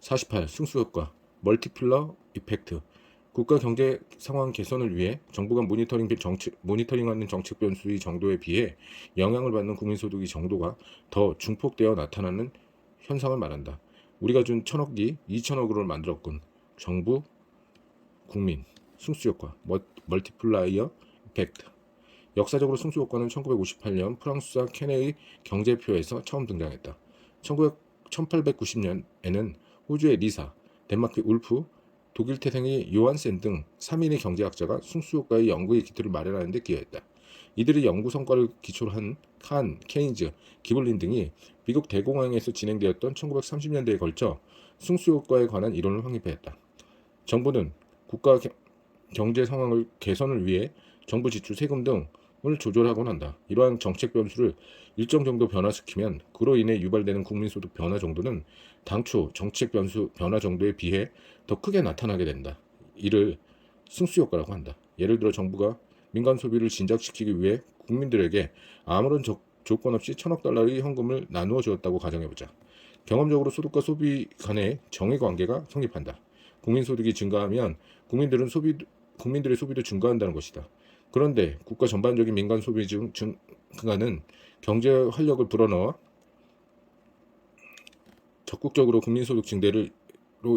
48. 승수효과 멀티플러 이펙트 국가 경제 상황 개선을 위해 정부가 모니터링 정책, 모니터링하는 정책 변수의 정도에 비해 영향을 받는 국민소득의 정도가 더 중폭되어 나타나는 현상을 말한다. 우리가 준 천억이 2천억으로 만들었군. 정부, 국민, 승수효과, 멀- 멀티플라이어 이펙트. 역사적으로 승수효과는 1958년 프랑스와 케네의 경제표에서 처음 등장했다. 1900, 1890년에는 호주의 리사, 덴마크의 울프, 독일 태생의 요한센 등 3인의 경제학자가 승수효과의 연구의 기틀을 마련하는 데 기여했다. 이들의 연구 성과를 기초로 한 칸, 케인즈, 기블린 등이 미국 대공황에서 진행되었던 1930년대에 걸쳐 승수효과에 관한 이론을 확립했다. 정부는 국가 겨- 경제 상황을 개선을 위해 정부 지출 세금 등 을 조절하곤 한다. 이러한 정책 변수를 일정 정도 변화시키면 그로 인해 유발되는 국민소득 변화 정도는 당초 정책 변수 변화 정도에 비해 더 크게 나타나게 된다. 이를 승수 효과라고 한다. 예를 들어 정부가 민간 소비를 진작시키기 위해 국민들에게 아무런 적- 조건 없이 천억 달러의 현금을 나누어 주었다고 가정해보자. 경험적으로 소득과 소비 간의 정의 관계가 성립한다. 국민 소득이 증가하면 국민들은 소비 국민들의 소비도 증가한다는 것이다. 그런데 국가 전반적인 민간 소비 중 증가는 경제 활력을 불어넣어 적극적으로 국민소득 증대로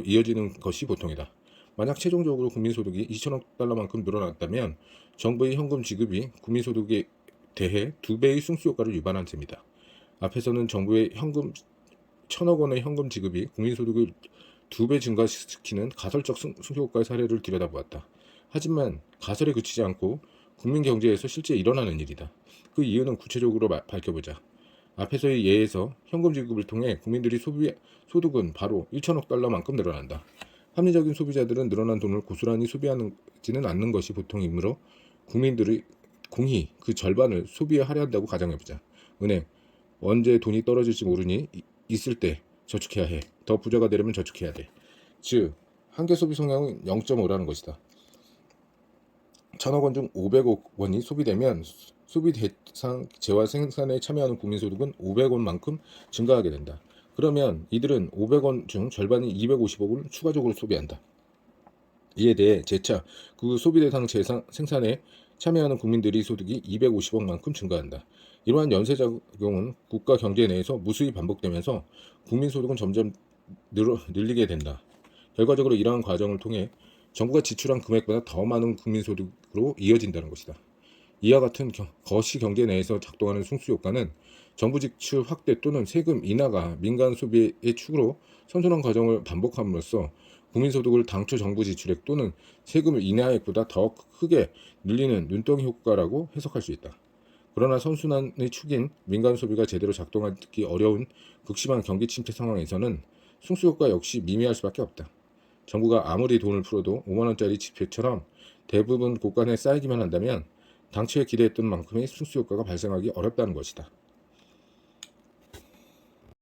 이어지는 것이 보통이다. 만약 최종적으로 국민소득이 2천억 달러만큼 늘어났다면 정부의 현금 지급이 국민소득에 대해 두 배의 승수 효과를 유발한 셈이다. 앞에서는 정부의 현금 천억 원의 현금 지급이 국민소득을 두 배 증가시키는 가설적 승- 승수효과의 사례를 들여다보았다. 하지만 가설에 그치지 않고 국민 경제에서 실제 일어나는 일이다. 그 이유는 구체적으로 마- 밝혀보자. 앞에서의 예에서 현금 지급을 통해 국민들이 소비 소득은 바로 1천억 달러만큼 늘어난다. 합리적인 소비자들은 늘어난 돈을 고스란히 소비하지는 않는 것이 보통이므로 국민들의 공히 그 절반을 소비에 할애한다고 가정해보자. 은행 언제 돈이 떨어질지 모르니 이- 있을 때 저축해야 해. 더 부자가 되려면 저축해야 돼. 즉 한계 소비 성향은 0.5라는 것이다. 천억 원 중 500억 원이 소비되면 소비 대상 재화 생산에 참여하는 국민 소득은 500원만큼 증가하게 된다. 그러면 이들은 500원 중 절반인 250억을 추가적으로 소비한다. 이에 대해 재차 그 소비 대상 재산 생산에 참여하는 국민들의 소득이 250억만큼 증가한다. 이러한 연쇄 작용은 국가 경제 내에서 무수히 반복되면서 국민 소득은 점점 늘어, 늘리게 된다. 결과적으로 이러한 과정을 통해 정부가 지출한 금액보다 더 많은 국민 소득으로 이어진다는 것이다. 이와 같은 겨- 거시 경제 내에서 작동하는 승수 효과는 정부 지출 확대 또는 세금 인하가 민간 소비의 축으로 선순환 과정을 반복함으로써 국민 소득을 당초 정부 지출액 또는 세금 인하액보다 더 크게 늘리는 눈덩이 효과라고 해석할 수 있다. 그러나 선순환의 축인 민간 소비가 제대로 작동하기 어려운 극심한 경기 침체 상황에서는 승수 효과 역시 미미할 수밖에 없다. 정부가 아무리 돈을 풀어도 5만 원짜리 지표처럼 대부분 곳간에 쌓이기만 한다면 당초에 기대했던 만큼의 승수효과가 발생하기 어렵다는 것이다.